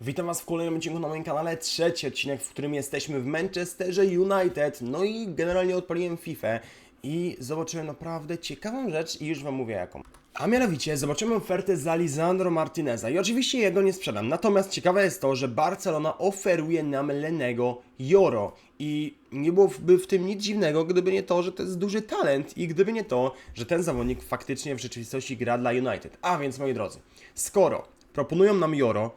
Witam Was w kolejnym odcinku na moim kanale. Trzeci odcinek, w którym jesteśmy w Manchesterze United. No i generalnie odpaliłem FIFA i zobaczyłem naprawdę ciekawą rzecz i już Wam mówię jaką. A mianowicie zobaczymy ofertę za Lisandro Martineza i oczywiście jego nie sprzedam. Natomiast ciekawe jest to, że Barcelona oferuje nam Lenego Joro i nie byłoby w tym nic dziwnego, gdyby nie to, że to jest duży talent i gdyby nie to, że ten zawodnik faktycznie w rzeczywistości gra dla United. A więc moi drodzy, skoro proponują nam Joro,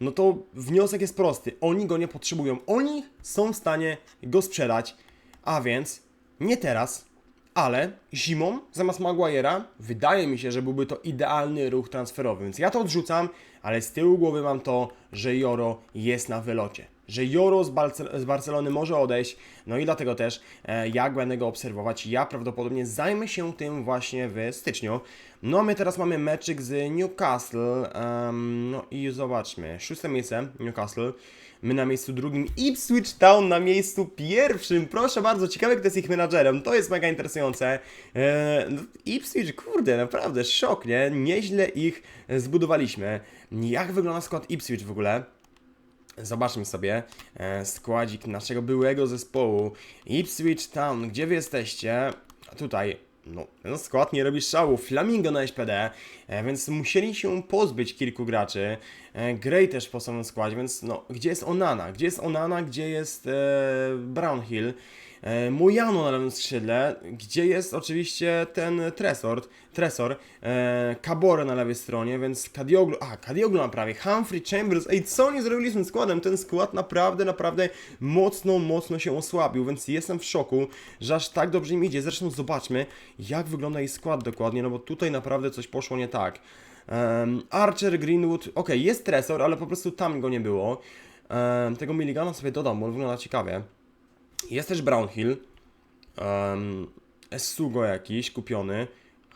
no to wniosek jest prosty. Oni go nie potrzebują. Oni są w stanie go sprzedać, a więc nie teraz, ale zimą zamiast Maguire'a wydaje mi się, że byłby to idealny ruch transferowy. Więc ja to odrzucam, ale z tyłu głowy mam to, że Joro jest na wylocie. Że Joro z, Barce- z Barcelony może odejść, no i dlatego też e, jak będę go obserwować, ja prawdopodobnie zajmę się tym właśnie w styczniu. No a my teraz mamy meczyk z Newcastle, em, no i zobaczmy, szóste miejsce Newcastle, my na miejscu drugim, Ipswich Town na miejscu pierwszym, proszę bardzo, ciekawe kto jest ich menadżerem, to jest mega interesujące. E, no, Ipswich, kurde, naprawdę szok, nie? Nieźle ich e, zbudowaliśmy. Jak wygląda skład Ipswich w ogóle? Zobaczmy sobie e, składzik naszego byłego zespołu Ipswich Town. Gdzie wy jesteście? Tutaj, no, ten skład nie robi szału. Flamingo na SPD, e, więc musieli się pozbyć kilku graczy. E, Gray też po samym składzie, więc no, gdzie jest Onana? Gdzie jest Onana? Gdzie jest e, Brownhill? E, Mojano na lewym skrzydle, gdzie jest oczywiście ten Tresor, Tresor, e, Cabore na lewej stronie, więc Kadioglu, a Kadioglu na prawie, Humphrey, Chambers, ej co oni zrobili z tym składem? Ten skład naprawdę, naprawdę mocno, mocno się osłabił, więc jestem w szoku, że aż tak dobrze im idzie. Zresztą zobaczmy, jak wygląda ich skład dokładnie, no bo tutaj naprawdę coś poszło nie tak. Em, Archer, Greenwood, ok, jest Tresor, ale po prostu tam go nie było. Em, tego Milligana sobie dodam, bo on wygląda ciekawie. Jest też Brownhill. Um, jakiś kupiony.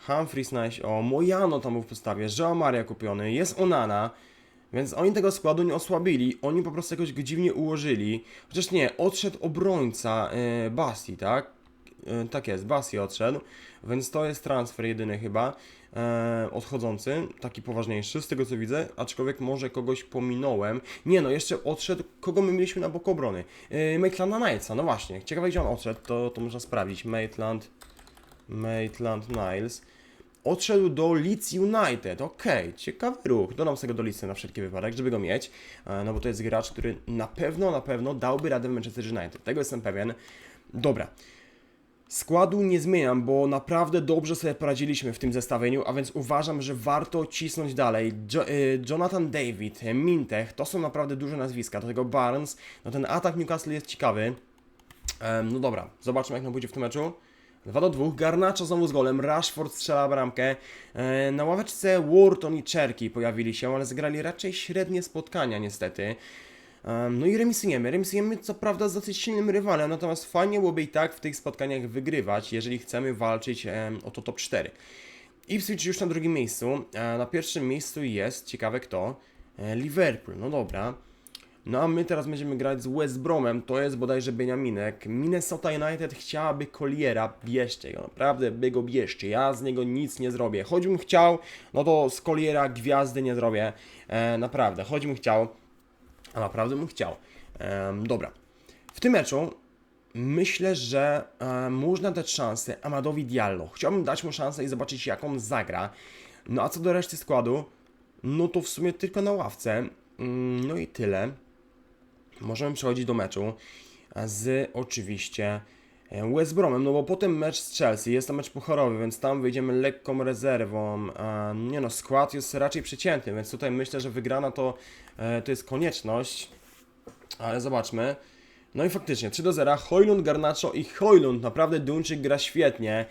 Humphries nice. O, Mojano tam był w postawie. Joao Maria kupiony. Jest Onana. Więc oni tego składu nie osłabili. Oni po prostu jakoś go dziwnie ułożyli. Chociaż nie, odszedł obrońca e, Basti, tak? E, tak jest, Basti odszedł. Więc to jest transfer jedyny chyba. E, odchodzący, taki poważniejszy, z tego co widzę, aczkolwiek może kogoś pominąłem. Nie no, jeszcze odszedł, kogo my mieliśmy na boku obrony? E, Maitlanda Nilesa, no właśnie. Ciekawe gdzie on odszedł, to, to można sprawdzić. Maitland, Maitland Niles. Odszedł do Leeds United, okej, ciekawy ruch. Dodam sobie go do listy na wszelki wypadek, żeby go mieć, e, no bo to jest gracz, który na pewno, na pewno dałby radę w Manchester United. Tego jestem pewien. Dobra. Składu nie zmieniam, bo naprawdę dobrze sobie poradziliśmy w tym zestawieniu, a więc uważam, że warto cisnąć dalej. Jo y, Jonathan David, Mintech, to są naprawdę duże nazwiska. Do tego Barnes, no ten atak Newcastle jest ciekawy. Em, no dobra, zobaczmy jak nam pójdzie w tym meczu. 2 do 2, Garnacho znowu z golem, Rashford strzela bramkę. E, na ławeczce Wharton i Czerki pojawili się, ale zagrali raczej średnie spotkania niestety. No i remisujemy. Remisujemy co prawda z dosyć silnym rywalem, natomiast fajnie byłoby i tak w tych spotkaniach wygrywać, jeżeli chcemy walczyć o to top 4. Ipswich już na drugim miejscu, a na pierwszym miejscu jest, ciekawe kto, e, Liverpool, no dobra. No a my teraz będziemy grać z West Bromem, to jest bodajże Beniaminek. Minnesota United chciałaby Colliera, bierzcie go, naprawdę by go bierzcie, ja z niego nic nie zrobię. Choćbym chciał, no to z Colliera gwiazdy nie zrobię, e, naprawdę, choćbym chciał, a naprawdę bym chciał. Dobra. W tym meczu myślę, że można dać szansę Amadowi Diallo. Chciałbym dać mu szansę i zobaczyć, jak on zagra. No a co do reszty składu, no to w sumie tylko na ławce. Mm, No i tyle. Możemy przechodzić do meczu e, z oczywiście e, West Bromem, no bo potem mecz z Chelsea, jest to mecz pucharowy, więc tam wyjdziemy lekką rezerwą. Nie no, skład jest raczej przeciętny, więc tutaj myślę, że wygrana to, to jest konieczność. Ale zobaczmy. No i faktycznie, 3 do 0, Hojlund, Garnacho i Hojlund. Naprawdę Duńczyk gra świetnie.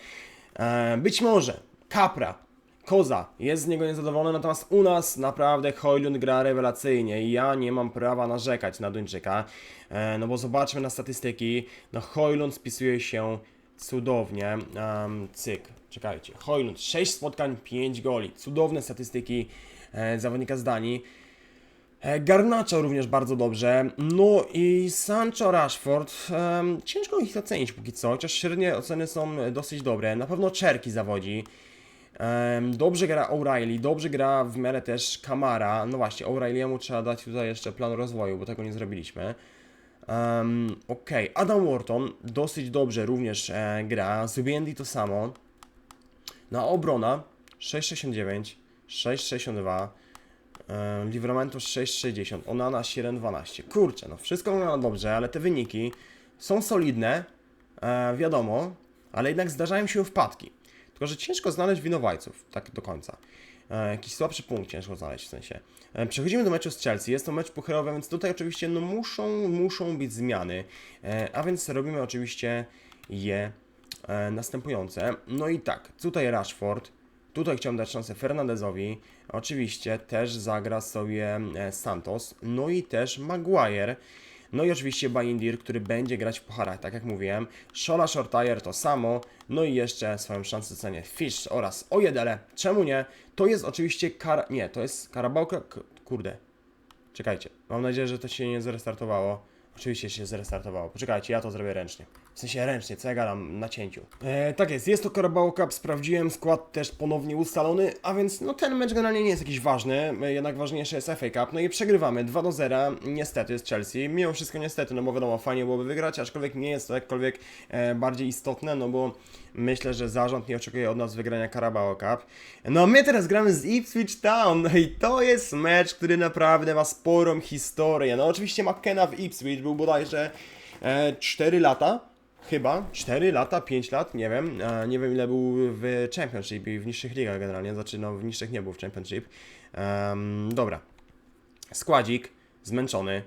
E, być może Kapra, Koza jest z niego niezadowolony, natomiast u nas naprawdę Hojlund gra rewelacyjnie i ja nie mam prawa narzekać na Duńczyka. E, no bo zobaczmy na statystyki. No Hojlund spisuje się cudownie. Em, cyk, czekajcie. Hojlund 6 spotkań, 5 goli. Cudowne statystyki e, zawodnika z Danii. E, Garnacho również bardzo dobrze. No i Sancho Rashford. ciężko ich ocenić póki co, chociaż średnie oceny są dosyć dobre. Na pewno Czerki zawodzi. Dobrze gra O'Reilly, dobrze gra w miarę też Kamara. No właśnie, O'Reilly'emu trzeba dać tutaj jeszcze plan rozwoju, bo tego nie zrobiliśmy. Um, Okej, Adam Wharton dosyć dobrze również e, gra. Zubiendy to samo. Na obrona 6,69, 6,62. E, Livramento 6,60, Onana 7,12. Kurczę, no wszystko wygląda dobrze, ale te wyniki są solidne, e, wiadomo, ale jednak zdarzają się wpadki. Tylko, że ciężko znaleźć winowajców, tak do końca. E, jakiś słabszy punkt ciężko znaleźć w sensie. E, przechodzimy do meczu z Chelsea. Jest to mecz pucharowy, więc tutaj oczywiście no, muszą, muszą być zmiany. E, a więc robimy oczywiście je e, następujące. No i tak, tutaj Rashford. Tutaj chciałem dać szansę Fernandezowi. Oczywiście też zagra sobie e, Santos. No i też Maguire. No i oczywiście Baindir, który będzie grać w pucharach, tak jak mówiłem. Shola Shortire to samo. No i jeszcze swoją szansę cenię Fish oraz Ojedele. Czemu nie? To jest oczywiście kar... Nie, to jest Karabałka... Kurde. Czekajcie. Mam nadzieję, że to się nie zrestartowało. Oczywiście się zrestartowało. Poczekajcie, ja to zrobię ręcznie. W sensie ręcznie, co ja gadam na cięciu. E, tak jest, jest to Carabao Cup, sprawdziłem, skład też ponownie ustalony, a więc no ten mecz generalnie nie jest jakiś ważny, e, jednak ważniejszy jest FA Cup, no i przegrywamy 2 do 0, niestety z Chelsea, mimo wszystko niestety, no bo wiadomo, fajnie byłoby wygrać, aczkolwiek nie jest to jakkolwiek e, bardziej istotne, no bo myślę, że zarząd nie oczekuje od nas wygrania Carabao Cup. No a my teraz gramy z Ipswich Town, i to jest mecz, który naprawdę ma sporą historię, no oczywiście McKenna w Ipswich był bodajże e, 4 lata, Chyba 4 lata, 5 lat, nie wiem. E, nie wiem ile był w Championship i w niższych ligach generalnie, znaczy no w niższych nie był w Championship. Dobra. Składzik, zmęczony.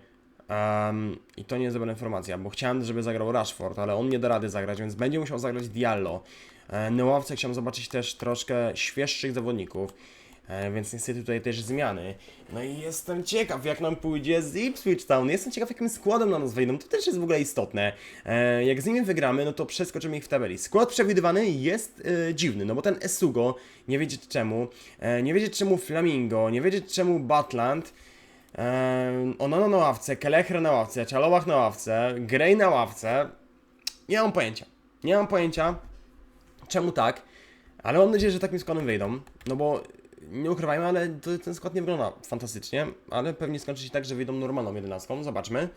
I to nie jest dobra informacja, bo chciałem, żeby zagrał Rashford, ale on nie da rady zagrać, więc będzie musiał zagrać Diallo. E, na ławce chciałem zobaczyć też troszkę świeższych zawodników. E, więc niestety tutaj też zmiany. No i jestem ciekaw, jak nam pójdzie z Ipswich Town. Jestem ciekaw, jakim składem na nas wejdą. To też jest w ogóle istotne. E, jak z nimi wygramy, no to przeskoczymy ich w tabeli. Skład przewidywany jest e, dziwny, no bo ten Esugo, nie wiedzieć czemu, nie wiedzieć czemu Flamingo, nie wiedzieć czemu Batland, e, Onana na ławce, Kelechre na ławce, Czalowach na ławce, Grey na ławce. Nie mam pojęcia. Nie mam pojęcia, czemu tak, ale mam nadzieję, że takim składem wyjdą, no bo nie ukrywajmy, ale to, ten skład nie wygląda fantastycznie, ale pewnie skończy się tak, że wyjdą normalną jedenastką, zobaczmy.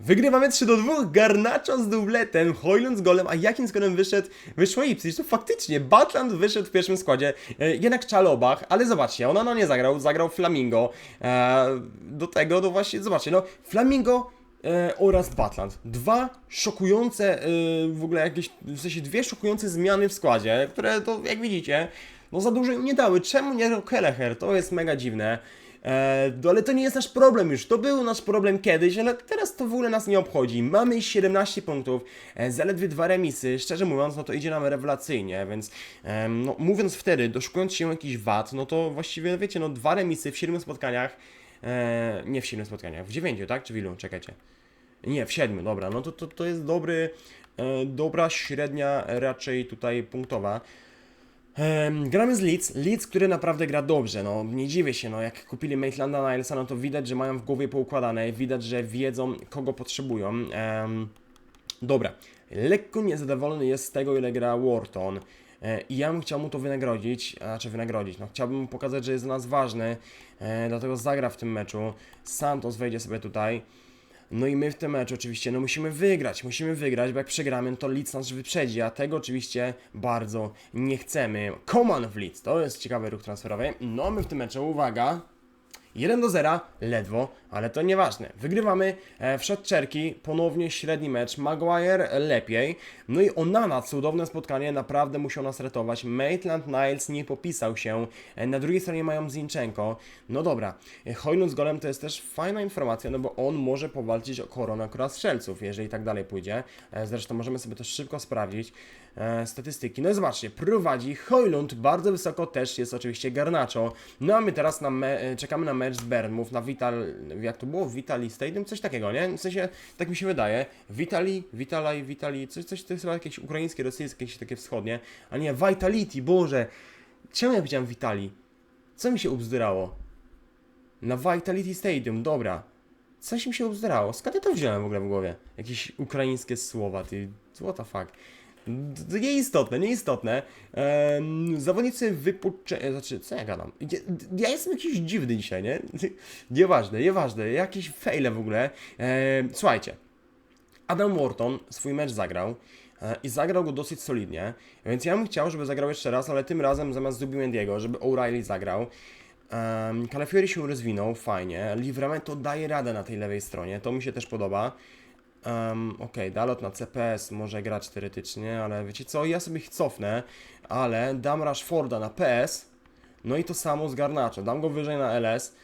Wygrywamy 3 do 2, Garnacho z dubletem, Hoylund z golem, a jakim składem wyszedł, wyszło Ipswich, to faktycznie, Batland wyszedł w pierwszym składzie, e, jednak Czalobach, ale zobaczcie, ona no nie zagrał, zagrał Flamingo, e, do tego, no właśnie, zobaczcie, no, Flamingo e, oraz Batland. Dwa szokujące, e, w ogóle jakieś, w sensie dwie szokujące zmiany w składzie, które to, jak widzicie, no za dużo im nie dały. Czemu nie Kelleher? To jest mega dziwne. E, no ale to nie jest nasz problem już. To był nasz problem kiedyś, ale teraz to w ogóle nas nie obchodzi. Mamy 17 punktów, e, zaledwie dwa remisy. Szczerze mówiąc, no to idzie nam rewelacyjnie, więc em, no, mówiąc wtedy, doszukując się jakichś wad, no to właściwie wiecie, no dwa remisy w 7 spotkaniach. E, nie w 7 spotkaniach, w 9, tak? Czy w ilu? Czekajcie. Nie, w 7, dobra. No to, to, to jest dobry, e, dobra średnia raczej tutaj punktowa. Gramy z Leeds, Leeds, który naprawdę gra dobrze, no nie dziwię się, no jak kupili Maitland Nilesa, no to widać, że mają w głowie poukładane, widać, że wiedzą kogo potrzebują. Em, dobra, lekko niezadowolony jest z tego, ile gra Wharton. E, I ja bym chciał mu to wynagrodzić, znaczy wynagrodzić, no chciałbym mu pokazać, że jest dla nas ważny, e, dlatego zagra w tym meczu. Santos wejdzie sobie tutaj. No i my w tym meczu oczywiście, no musimy wygrać, musimy wygrać, bo jak przegramy, to Leeds nas wyprzedzi, a tego oczywiście bardzo nie chcemy. Coman w Leeds, to jest ciekawy ruch transferowy. No my w tym meczu, uwaga, 1 do 0, ledwo, ale to nieważne. Wygrywamy e, w Czerki, ponownie średni mecz, Maguire lepiej. No i Onana, cudowne spotkanie, naprawdę musiał nas ratować. Maitland Niles nie popisał się. E, na drugiej stronie mają Zinchenko. No dobra, e, Hojnut z golem to jest też fajna informacja, no bo on może powalczyć o koronę akurat strzelców, jeżeli tak dalej pójdzie. E, zresztą możemy sobie to szybko sprawdzić. E, statystyki. No i zobaczcie, prowadzi Hojlund, bardzo wysoko też jest oczywiście Garnacho. No a my teraz na e, czekamy na mecz z Bernmów, na Vital, jak to było? Vitali Stadium? Coś takiego, nie? W sensie, tak mi się wydaje. Vitali, Vitalaj, Vitali, coś, coś to jest chyba jakieś ukraińskie, rosyjskie, jakieś takie wschodnie. A nie, Vitality, Boże. Czemu ja powiedziałem Vitali? Co mi się ubzdurało? Na Vitality Stadium, dobra. Coś mi się ubzdurało. Skąd ja to wziąłem w ogóle w głowie? Jakieś ukraińskie słowa, ty... What the fuck? Nieistotne, nieistotne. Em, zawodnicy wypuszczeni, znaczy, co ja gadam? Ja- jestem jakiś dziwny dzisiaj, nie? Nieważne, nieważne, jakieś fejle w ogóle. Em, słuchajcie, Adam Wharton swój mecz zagrał e, i zagrał go dosyć solidnie, więc ja bym chciał, żeby zagrał jeszcze raz, ale tym razem zamiast Zubimendiego, żeby O'Reilly zagrał. Um, Calafiori się rozwinął, fajnie. Livramento daje radę na tej lewej stronie, to mi się też podoba. Um, Okej, Dalot na CPS może grać teoretycznie, ale wiecie co, ja sobie ich cofnę, ale dam Rashforda na PS, no i to samo z Garnacho, dam go wyżej na LS.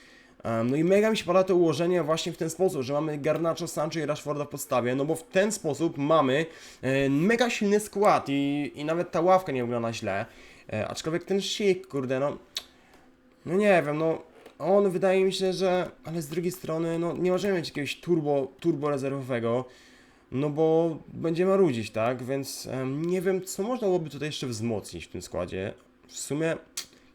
Um, no i mega mi się pada to ułożenie właśnie w ten sposób, że mamy Garnacho, Sancho i Rashforda w podstawie, no bo w ten sposób mamy e, mega silny skład i, i nawet ta ławka nie wygląda źle. E, aczkolwiek ten szyk, kurde, no, no nie wiem, no on wydaje mi się, że, ale z drugiej strony, no nie możemy mieć jakiegoś turbo, turbo rezerwowego, no bo będzie marudzić, tak? Więc em, nie wiem, co można byłoby tutaj jeszcze wzmocnić w tym składzie. W sumie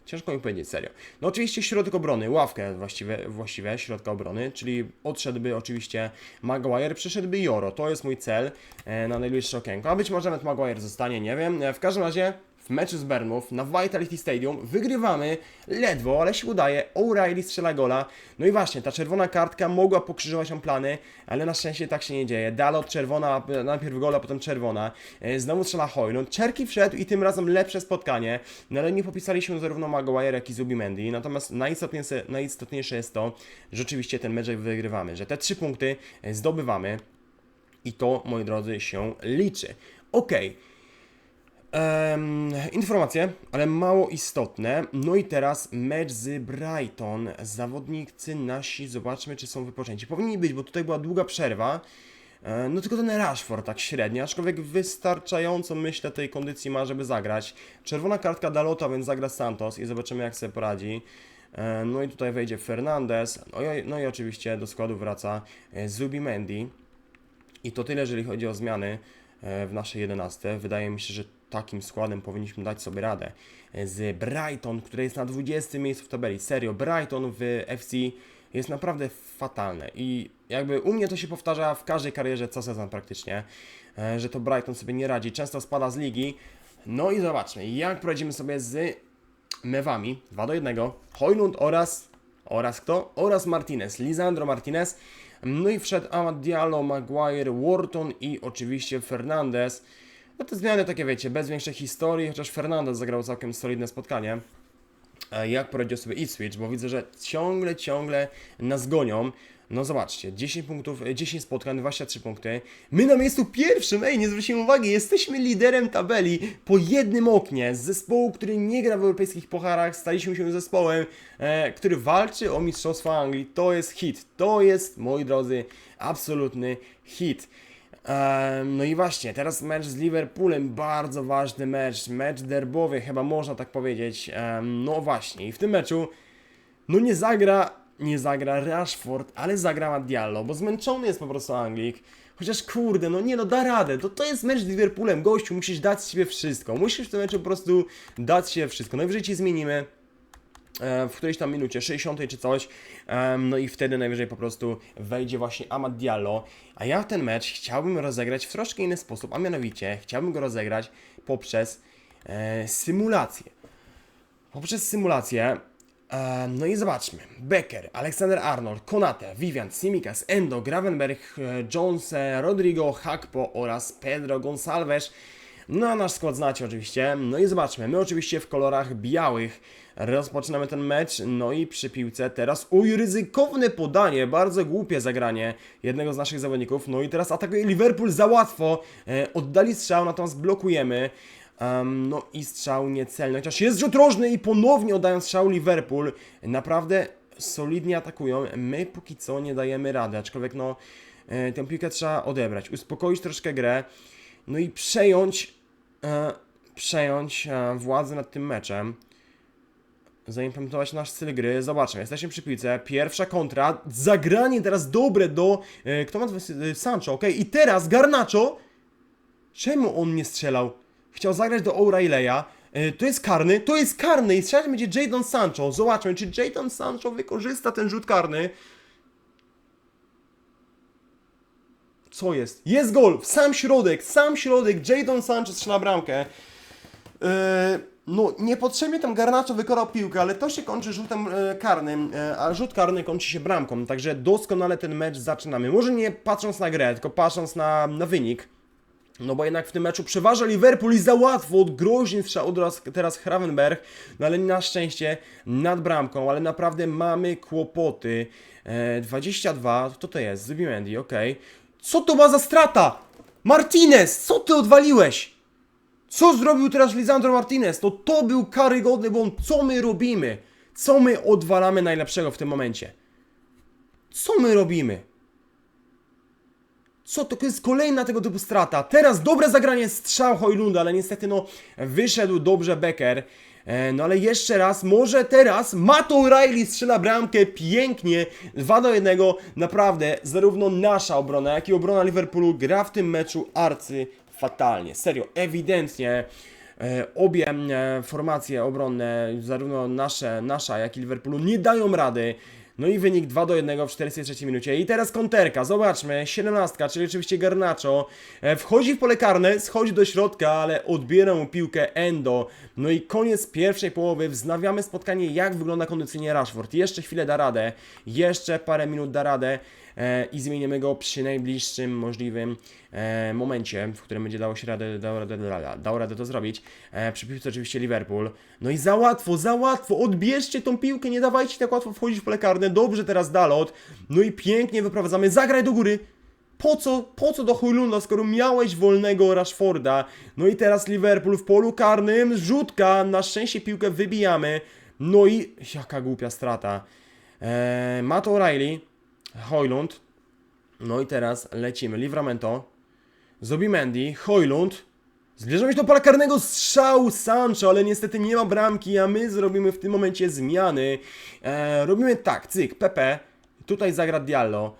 ciężko mi powiedzieć, serio. No oczywiście środek obrony, ławkę właściwie, właściwie środka obrony, czyli odszedłby oczywiście Maguire, przyszedłby Joro. To jest mój cel e, na najbliższe okienko. A być może nawet Maguire zostanie, nie wiem. E, w każdym razie meczu z Burnmouth na Vitality Stadium wygrywamy ledwo, ale się udaje. O'Reilly strzela gola. No i właśnie, ta czerwona kartka mogła pokrzyżować nam plany, ale na szczęście tak się nie dzieje. Dalot czerwona, najpierw gola, potem czerwona. E, Znowu strzela Hojlund. Czerki wszedł i tym razem lepsze spotkanie. No ale nie popisali się zarówno Maguire, jak i Zubimendi. Natomiast najistotniejsze, najistotniejsze jest to, że rzeczywiście ten mecz wygrywamy, że te trzy punkty e, zdobywamy. I to, moi drodzy, się liczy. Okej. Em, informacje, ale mało istotne. No i teraz mecz z Brighton. Zawodnicy nasi, zobaczmy, czy są wypoczęci. Powinni być, bo tutaj była długa przerwa. E, No tylko ten Rashford tak średnio, aczkolwiek wystarczająco myślę tej kondycji ma, żeby zagrać. Czerwona kartka Dalota, więc zagra Santos i zobaczymy jak sobie poradzi. E, No i tutaj wejdzie Fernandez, no i, no i oczywiście do składu wraca e, Zubimendi. I to tyle, jeżeli chodzi o zmiany w naszej 11. Wydaje mi się, że takim składem powinniśmy dać sobie radę. E, Z Brighton, które jest na 20 miejscu w tabeli. Serio, Brighton w FC jest naprawdę fatalne i jakby u mnie to się powtarza w każdej karierze co sezon praktycznie, e, że to Brighton sobie nie radzi, często spada z ligi. No i zobaczmy, jak poradzimy sobie z mewami 2 do 1. Hojlund oraz oraz kto? Oraz Martinez, Lisandro Martinez. No i wszedł Amad Diallo, Maguire, Wharton i oczywiście Fernandez. No te zmiany takie wiecie, bez większej historii, chociaż Fernandez zagrał całkiem solidne spotkanie. E, Jak poradził sobie Ipswich, bo widzę, że ciągle, ciągle nas gonią. No zobaczcie, 10 punktów, e, 10 spotkań, 23 punkty. My na miejscu pierwszym, ej, nie zwróciłem uwagi, jesteśmy liderem tabeli po jednym oknie. Z zespołu, który nie gra w europejskich pucharach, staliśmy się zespołem, e, który walczy o Mistrzostwa Anglii. To jest hit, to jest, moi drodzy, absolutny hit. No i właśnie, teraz mecz z Liverpoolem, bardzo ważny mecz, mecz derbowy, chyba można tak powiedzieć. No właśnie, i w tym meczu, no nie zagra, nie zagra Rashford, ale zagra Diallo, bo zmęczony jest po prostu Anglik. Chociaż kurde, no nie no, da radę, to, to jest mecz z Liverpoolem, gościu, musisz dać z siebie wszystko, musisz w tym meczu po prostu dać siebie wszystko. Najwyżej ci zmienimy, w którejś tam minucie, 60 czy coś, no i wtedy najwyżej po prostu wejdzie właśnie Amad Diallo, a ja ten mecz chciałbym rozegrać w troszkę inny sposób, a mianowicie chciałbym go rozegrać poprzez e, symulację. Poprzez symulację, e, no i zobaczmy, Becker, Alexander Arnold, Konate, Vivian, Simikas, Endo, Gravenberg, e, Jones, e, Rodrigo, Hakpo oraz Pedro Gonçalves, no a nasz skład znacie oczywiście. No i zobaczmy, my oczywiście w kolorach białych rozpoczynamy ten mecz. No i przy piłce teraz, uj, ryzykowne podanie, bardzo głupie zagranie jednego z naszych zawodników. No i teraz atakuje Liverpool za łatwo. E, oddali strzał, natomiast blokujemy. Em, no i strzał niecelny, chociaż jest rzut rożny i ponownie oddają strzał Liverpool. Naprawdę solidnie atakują. My póki co nie dajemy rady, aczkolwiek no e, tę piłkę trzeba odebrać, uspokoić troszkę grę, no i przejąć, e, przejąć e, władzę nad tym meczem. Zaimplementować nasz styl gry. Zobaczmy, jesteśmy przy piłce. Pierwsza kontra. Zagranie teraz dobre do. E, kto ma e, Sancho, ok. I teraz Garnacho. Czemu on nie strzelał? Chciał zagrać do O'Reilly'a. E, To jest karny, to jest karny i strzelać będzie Jadon Sancho. Zobaczmy, czy Jadon Sancho wykorzysta ten rzut karny. Co jest? Jest gol! W sam środek, sam środek. Jadon Sanchez strzela bramkę. Yy, no, niepotrzebnie tam Garnacho wykonał piłkę, ale to się kończy rzutem e, karnym, e, a rzut karny kończy się bramką. Także doskonale ten mecz zaczynamy. Może nie patrząc na grę, tylko patrząc na, na wynik. No bo jednak w tym meczu przeważa Liverpool i za łatwo od groźny strzał teraz, teraz Hravenberg, no ale na szczęście nad bramką, ale naprawdę mamy kłopoty. E, 22, to to jest, Zubimendi, okej. Co to ma za strata? Martinez, co ty odwaliłeś? Co zrobił teraz Lisandro Martinez? No to był karygodny błąd. Co my robimy? Co my odwalamy najlepszego w tym momencie? Co my robimy? Co to jest kolejna tego typu strata? Teraz dobre zagranie strzał Hojlunda, ale niestety no wyszedł dobrze Becker. E, no ale jeszcze raz, może teraz Matt O'Reilly strzela bramkę pięknie, 2 do 1. Naprawdę, zarówno nasza obrona, jak i obrona Liverpoolu gra w tym meczu arcy fatalnie. Serio, ewidentnie e, obie e, formacje obronne, zarówno nasze, nasza, jak i Liverpoolu, nie dają rady. No i wynik 2 do 1 w 43 minucie. I teraz konterka, zobaczmy, 17, czyli oczywiście Garnacho, e, wchodzi w pole karne, schodzi do środka, ale odbiera mu piłkę Endo. No i koniec pierwszej połowy, wznawiamy spotkanie, jak wygląda kondycyjnie Rashford. Jeszcze chwilę da radę, jeszcze parę minut da radę i zmienimy go przy najbliższym możliwym e, momencie, w którym będzie dało się radę, dało radę, da- dało radę to zrobić. E, przy piłce oczywiście Liverpool. No i za łatwo, za łatwo, odbierzcie tą piłkę, nie dawajcie tak łatwo wchodzić w pole karne. Dobrze teraz Dalot. No i pięknie wyprowadzamy, zagraj do góry. Po co, po co do Hojlunda, skoro miałeś wolnego Rashforda? No i teraz Liverpool w polu karnym, rzutka, na szczęście piłkę wybijamy. No i jaka głupia strata. Eee, Matt O'Reilly, Hojlund. No i teraz lecimy. Livramento, Zobimendi, Hojlund. Zbliżamy się do pola karnego strzał Sancho, ale niestety nie ma bramki, a my zrobimy w tym momencie zmiany. E, robimy tak, cyk, PP, tutaj zagra Diallo,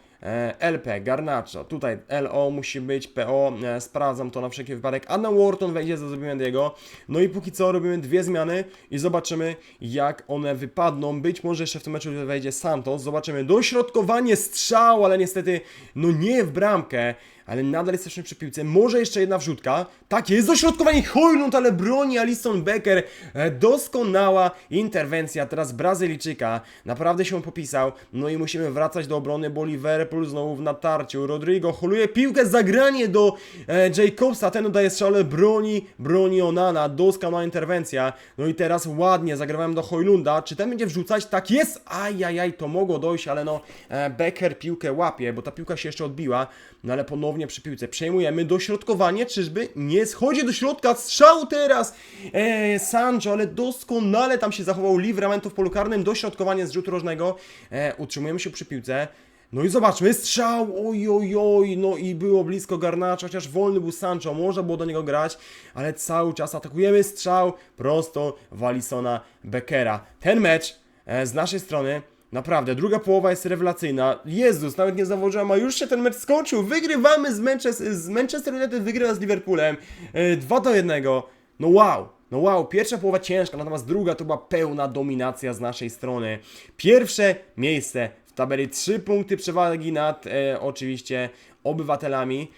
LP, Garnacho, tutaj LO musi być, PO, e, sprawdzam to na wszelki wypadek. Adam Wharton wejdzie za Zobimendiego. No i póki co robimy dwie zmiany i zobaczymy jak one wypadną. Być może jeszcze w tym meczu wejdzie Santos, zobaczymy dośrodkowanie, strzał, ale niestety no nie w bramkę ale nadal jesteśmy przy piłce. Może jeszcze jedna wrzutka. Tak, jest dośrodkowanie Hojlund, ale broni Alison Becker. E, Doskonała interwencja teraz Brazylijczyka. Naprawdę się popisał. No i musimy wracać do obrony, bo Liverpool znowu w natarciu. Rodrigo holuje piłkę, zagranie do e, Jacobsa. Ten daje strzał, ale broni, broni Onana. Doskonała interwencja. No i teraz ładnie zagrywałem do Hojlunda. Czy ten będzie wrzucać? Tak jest. Ajajaj, to mogło dojść, ale no e, Becker piłkę łapie, bo ta piłka się jeszcze odbiła. No ale ponownie przy piłce. Przejmujemy dośrodkowanie, czyżby nie schodzi do środka, strzał teraz? E, Sancho, ale doskonale tam się zachował Livramento w polu karnym, dośrodkowanie z rzutu rożnego, e, utrzymujemy się przy piłce, no i zobaczmy, strzał, oj, oj, oj, no i było blisko Garnacza, chociaż wolny był Sancho, można było do niego grać, ale cały czas atakujemy strzał prosto w Alisona Beckera. Ten mecz e, z naszej strony Naprawdę, druga połowa jest rewelacyjna. Jezus, nawet nie zauważyłem, a już się ten mecz skończył. Wygrywamy z Manchester, z Manchester United, wygrywa z Liverpoolem. E, 2 do 1. No wow, no wow, pierwsza połowa ciężka, natomiast druga to była pełna dominacja z naszej strony. Pierwsze miejsce w tabeli, 3 punkty przewagi nad e, oczywiście obywatelami.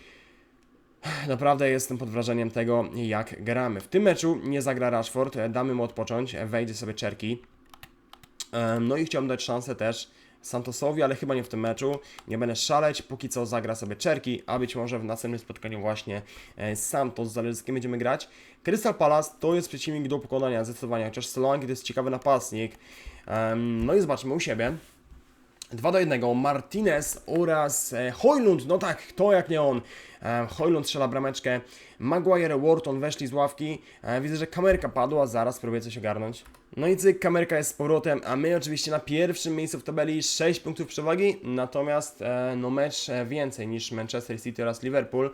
Naprawdę jestem pod wrażeniem tego, jak gramy. W tym meczu nie zagra Rashford, e, damy mu odpocząć, e, wejdzie sobie Czerki. No i chciałbym dać szansę też Santosowi, ale chyba nie w tym meczu. Nie będę szaleć, póki co zagra sobie Czerki, a być może w następnym spotkaniu właśnie e, Santos, zależy z kim będziemy grać. Crystal Palace to jest przeciwnik do pokonania zdecydowanie, chociaż Solanki to jest ciekawy napastnik. No i zobaczmy u siebie. 2 do 1. Martinez oraz e, Hojlund, no tak, kto jak nie on. E, Hojlund strzela brameczkę. Maguire, Wharton weszli z ławki. E, widzę, że kamerka padła, zaraz spróbuję coś ogarnąć. No i cyk, kamerka jest z powrotem, a my oczywiście na pierwszym miejscu w tabeli 6 punktów przewagi, natomiast no mecz więcej niż Manchester City oraz Liverpool,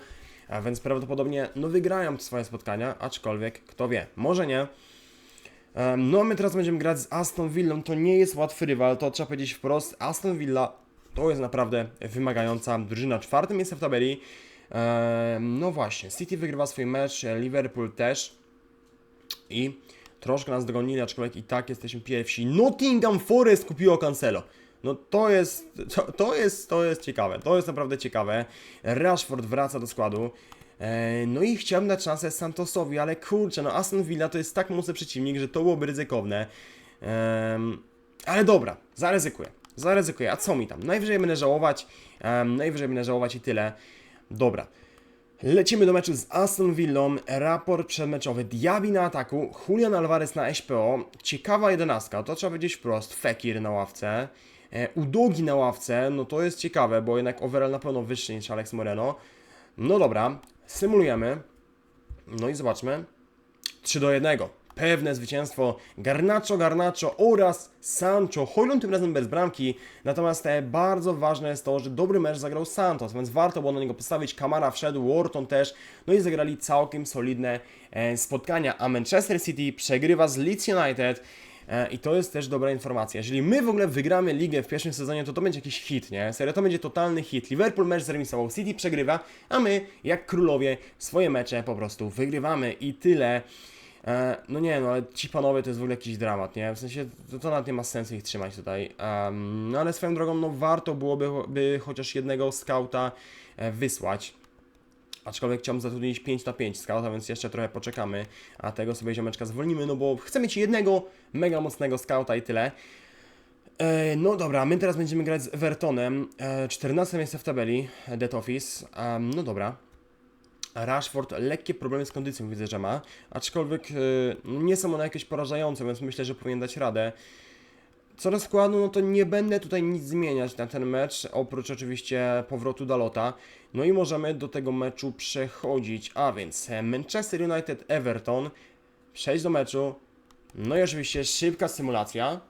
więc prawdopodobnie no wygrają swoje spotkania, aczkolwiek kto wie, może nie. No, a my teraz będziemy grać z Aston Villą. To nie jest łatwy rywal, to trzeba powiedzieć wprost. Aston Villa to jest naprawdę wymagająca drużyna. Czwarte miejsce w tabeli. No właśnie, City wygrywa swój mecz, Liverpool też. I troszkę nas dogonili, aczkolwiek i tak jesteśmy pierwsi. Nottingham Forest kupiło Cancelo. No to jest, to, to jest, to jest ciekawe, to jest naprawdę ciekawe. Rashford wraca do składu. E, No i chciałbym dać szansę Santosowi, ale kurczę, no Aston Villa to jest tak mocny przeciwnik, że to byłoby ryzykowne. Ale dobra, zaryzykuję. Zaryzykuję. A co mi tam? Najwyżej będę żałować. najwyżej będę żałować i tyle. Dobra. Lecimy do meczu z Aston Villą. Raport przedmeczowy. Diaby na ataku. Julian Alvarez na SPO. Ciekawa jedenastka. To trzeba powiedzieć wprost. Fekir na ławce. E, Udogi na ławce. No to jest ciekawe, bo jednak overall na pewno wyższy niż Alex Moreno. No dobra. Symulujemy. No i zobaczmy. 3 do 1. Pewne zwycięstwo Garnacho, Garnacho oraz Sancho. Hojlund tym razem bez bramki. Natomiast e, bardzo ważne jest to, że dobry mecz zagrał Santos, więc warto było na niego postawić. Kamara wszedł, Wharton też. No i zagrali całkiem solidne e, spotkania. A Manchester City przegrywa z Leeds United. E, I to jest też dobra informacja. Jeżeli my w ogóle wygramy ligę w pierwszym sezonie, to to będzie jakiś hit, nie? Serio, to będzie totalny hit. Liverpool mecz zremisował, City przegrywa, a my, jak królowie, swoje mecze po prostu wygrywamy i tyle. E, no nie, no ale ci panowie to jest w ogóle jakiś dramat, nie? W sensie, to, to nawet nie ma sensu ich trzymać tutaj. Em, no ale swoją drogą, no warto byłoby by chociaż jednego skauta e, wysłać. Aczkolwiek chciałbym zatrudnić 5 na 5 skauta, więc jeszcze trochę poczekamy, a tego sobie ziomeczka zwolnimy, no bo chcę mieć jednego mega mocnego skauta i tyle. E, no dobra, my teraz będziemy grać z Evertonem. E, 14 miejsce w tabeli, Dead Office. Em, no dobra. Rashford lekkie problemy z kondycją widzę, że ma, aczkolwiek e, nie są one jakieś porażające, więc myślę, że powinien dać radę. Co do składu, no to nie będę tutaj nic zmieniać na ten mecz, oprócz oczywiście powrotu Dalota. No i możemy do tego meczu przechodzić, a więc e, Manchester United Everton, przejść do meczu, no i oczywiście szybka symulacja.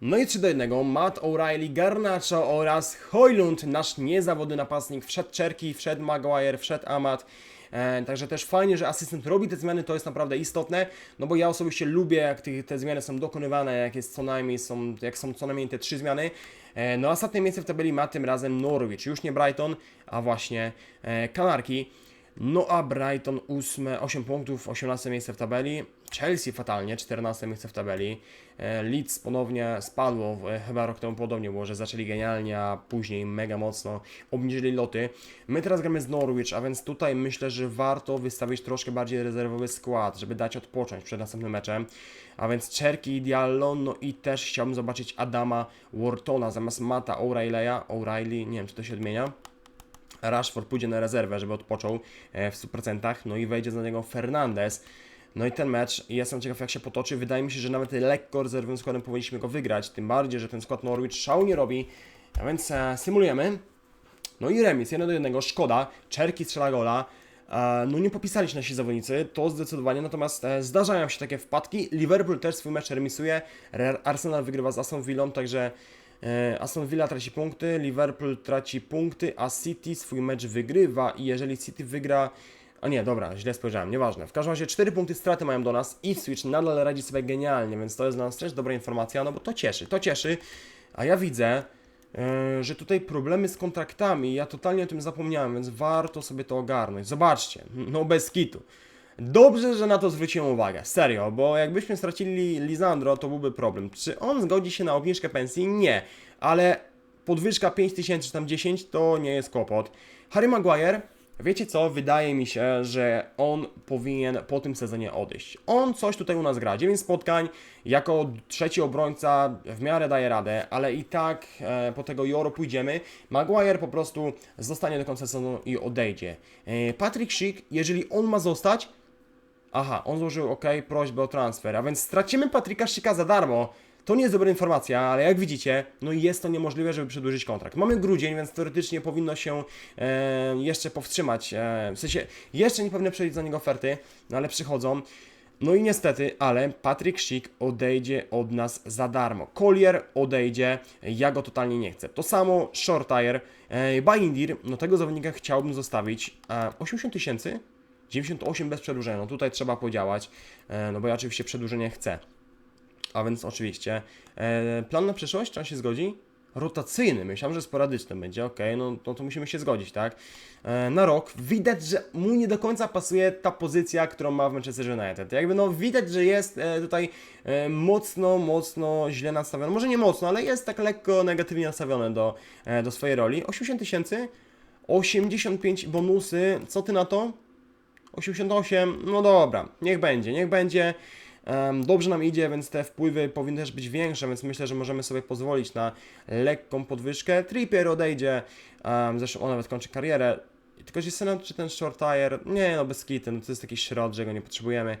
No i 3 do 1, Matt O'Reilly, Garnacho oraz Hojlund, nasz niezawodny napastnik. Wszedł Czerki, wszedł Maguire, wszedł Amat. E, także też fajnie, że asystent robi te zmiany, to jest naprawdę istotne, no bo ja osobiście lubię, jak te, zmiany są dokonywane, jak jest co najmniej, są, jak są co najmniej te trzy zmiany. E, no a ostatnie miejsce w tabeli ma tym razem Norwich, już nie Brighton, a właśnie e, Kanarki. No a Brighton 8, 8 punktów, 18 miejsce w tabeli. Chelsea fatalnie, 14 miejsce w tabeli. E, Leeds ponownie spadło, e, chyba rok temu podobnie było, że zaczęli genialnie, a później mega mocno obniżyli loty. My teraz gramy z Norwich, a więc tutaj myślę, że warto wystawić troszkę bardziej rezerwowy skład, żeby dać odpocząć przed następnym meczem. A więc Czerki i Diallo, no i też chciałbym zobaczyć Adama Whartona zamiast Mata O'Reilly'a. O'Reilly, nie wiem czy to się odmienia. Rashford pójdzie na rezerwę, żeby odpoczął e, w 100%, no i wejdzie za niego Fernandez. No i ten mecz, jestem ciekaw jak się potoczy, wydaje mi się, że nawet lekko rezerwowym składem powinniśmy go wygrać, tym bardziej, że ten skład Norwich szału nie robi, a więc e, symulujemy. No i remis, 1 do 1, szkoda, Czerki strzela gola, e, no nie popisali się nasi zawodnicy, to zdecydowanie, natomiast e, zdarzają się takie wpadki, Liverpool też swój mecz remisuje, Re- Arsenal wygrywa z Aston Villą, także Aston Villa traci punkty, Liverpool traci punkty, a City swój mecz wygrywa. I jeżeli City wygra... A nie, dobra, źle spojrzałem, nieważne. W każdym razie 4 punkty straty mają do nas i Switch nadal radzi sobie genialnie, więc to jest dla nas też dobra informacja, no bo to cieszy, to cieszy. A ja widzę, e, że tutaj problemy z kontraktami, ja totalnie o tym zapomniałem, więc warto sobie to ogarnąć. Zobaczcie, no bez kitu. Dobrze, że na to zwróciłem uwagę, serio, bo jakbyśmy stracili Lisandro, to byłby problem. Czy on zgodzi się na obniżkę pensji? Nie, ale podwyżka 5000 czy tam 10 to nie jest kłopot. Harry Maguire, wiecie co, wydaje mi się, że on powinien po tym sezonie odejść. On coś tutaj u nas gra, 9 spotkań, jako trzeci obrońca w miarę daje radę, ale i tak e, po tego Joro pójdziemy. Maguire po prostu zostanie do końca sezonu i odejdzie. E, Patrick Schick, jeżeli on ma zostać, Aha, on złożył OK, prośbę o transfer, a więc stracimy Patryka Szyka za darmo. To nie jest dobra informacja, ale jak widzicie, no jest to niemożliwe, żeby przedłużyć kontrakt. Mamy grudzień, więc teoretycznie powinno się e, jeszcze powstrzymać. E, w sensie, jeszcze nie powinny przejść za niego oferty, no ale przychodzą. No i niestety, ale Patrick Schick odejdzie od nas za darmo. Collier odejdzie, ja go totalnie nie chcę. To samo Shortire, e, Baindir, no tego zawodnika chciałbym zostawić. E, 80 tysięcy? 98 bez przedłużenia, no tutaj trzeba podziałać, e, no bo ja oczywiście przedłużenie chcę. A więc oczywiście, e, plan na przyszłość, czy on się zgodzi? rotacyjny. Myślałem, że sporadyczny będzie, okej, no, no to musimy się zgodzić, tak? E, na rok. Widać, że mu nie do końca pasuje ta pozycja, którą ma w Manchester United. Jakby no widać, że jest e, tutaj e, mocno, mocno źle nastawiony. Może nie mocno, ale jest tak lekko negatywnie nastawiony do, e, do swojej roli. 80 tysięcy, 85 bonusy, co ty na to? 88, no dobra, niech będzie, niech będzie. Dobrze nam idzie, więc te wpływy powinny też być większe, więc myślę, że możemy sobie pozwolić na lekką podwyżkę. Trippier odejdzie, zresztą on nawet kończy karierę. Tylko zastanawiam, czy ten short tire, nie no bez kity, no to jest taki środ, że go nie potrzebujemy.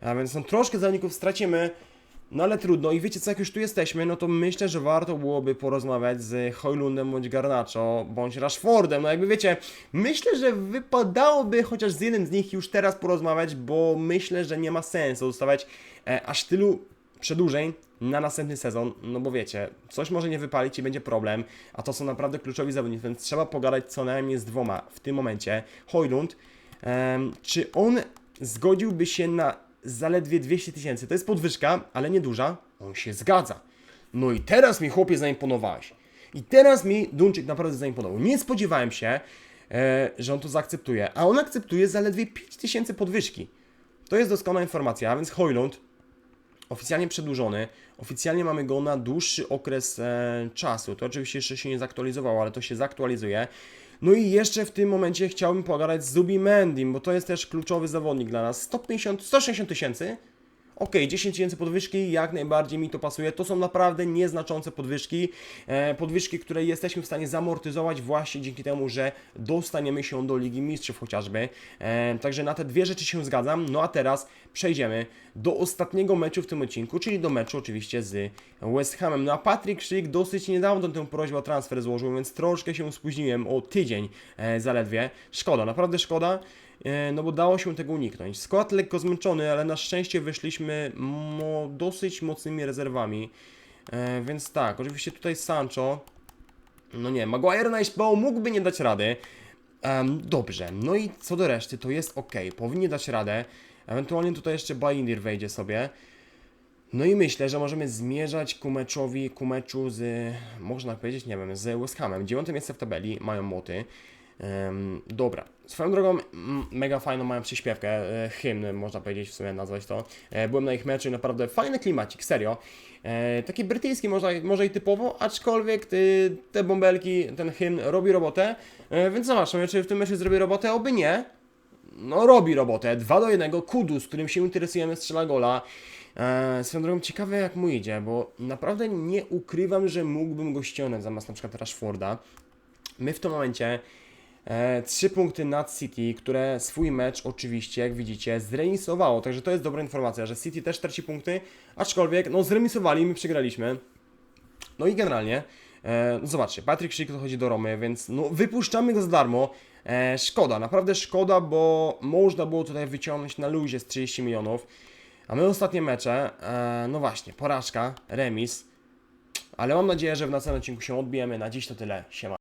A więc no, troszkę zawodników stracimy, no ale trudno. I wiecie co, jak już tu jesteśmy, no to myślę, że warto byłoby porozmawiać z Hojlundem bądź Garnacho, bądź Rashfordem. No jakby wiecie, myślę, że wypadałoby chociaż z jednym z nich już teraz porozmawiać, bo myślę, że nie ma sensu zostawiać e, aż tylu przedłużeń na następny sezon, no bo wiecie, coś może nie wypalić i będzie problem, a to są naprawdę kluczowi zawodnicy, więc trzeba pogadać co najmniej z dwoma w tym momencie. Hojlund, em, czy on zgodziłby się na zaledwie 200 tysięcy? To jest podwyżka, ale nieduża. On się zgadza. No i teraz mi chłopie zaimponowałeś. I teraz mi Dunczyk naprawdę zaimponował. Nie spodziewałem się, e, że on to zaakceptuje, a on akceptuje zaledwie 5 tysięcy podwyżki. To jest doskonała informacja, a więc Hojlund oficjalnie przedłużony. Oficjalnie mamy go na dłuższy okres e, czasu. To oczywiście jeszcze się nie zaktualizowało, ale to się zaktualizuje. No i jeszcze w tym momencie chciałbym pogadać z Zubi Mendim, bo to jest też kluczowy zawodnik dla nas. 150, 160 tysięcy. Okej, 10 tysięcy podwyżki, jak najbardziej mi to pasuje. To są naprawdę nieznaczące podwyżki. E, podwyżki, które jesteśmy w stanie zamortyzować właśnie dzięki temu, że dostaniemy się do Ligi Mistrzów chociażby. E, także na te dwie rzeczy się zgadzam. No a teraz przejdziemy do ostatniego meczu w tym odcinku, czyli do meczu oczywiście z West Hamem. No a Patrick Schick dosyć niedawno tę prośbę o transfer złożył, więc troszkę się spóźniłem o tydzień e, zaledwie. Szkoda, naprawdę szkoda. E, no bo dało się tego uniknąć. Skład lekko zmęczony, ale na szczęście wyszliśmy mo dosyć mocnymi rezerwami. E, więc tak, oczywiście tutaj Sancho. No nie, Maguire na bo mógłby nie dać rady. Dobrze, no i co do reszty, to jest ok, powinni dać radę. Ewentualnie tutaj jeszcze Baindir wejdzie sobie. No i myślę, że możemy zmierzać ku meczowi, ku meczu z, można powiedzieć, nie wiem, z West Hamem. Dziewiąte miejsce w tabeli, mają moty. Dobra, swoją drogą mega fajną mają przyśpiewkę, e, hymn można powiedzieć w sumie nazwać to. E, byłem na ich meczu i naprawdę fajny klimacik, serio. E, taki brytyjski może, może i typowo, aczkolwiek te bąbelki, ten hymn robi robotę. Więc zobaczmy, czy w tym meczu zrobi robotę, oby nie. No robi robotę, 2 do 1, Kudus, którym się interesujemy, strzela gola. E, swoją drogą ciekawe jak mu idzie, bo naprawdę nie ukrywam, że mógłbym go ściągnąć zamiast na przykład Rashforda. My w tym momencie trzy punkty nad City, które swój mecz oczywiście, jak widzicie, zremisowało. Także to jest dobra informacja, że City też traci punkty, aczkolwiek no zremisowali, my przegraliśmy. No i generalnie, e, no zobaczcie, Patrick Schick dochodzi do Romy, więc no wypuszczamy go za darmo. E, szkoda, naprawdę szkoda, bo można było tutaj wyciągnąć na luzie z 30 milionów. A my ostatnie mecze, e, no właśnie, porażka, remis. Ale mam nadzieję, że w następnym odcinku się odbijemy. Na dziś to tyle. Siema.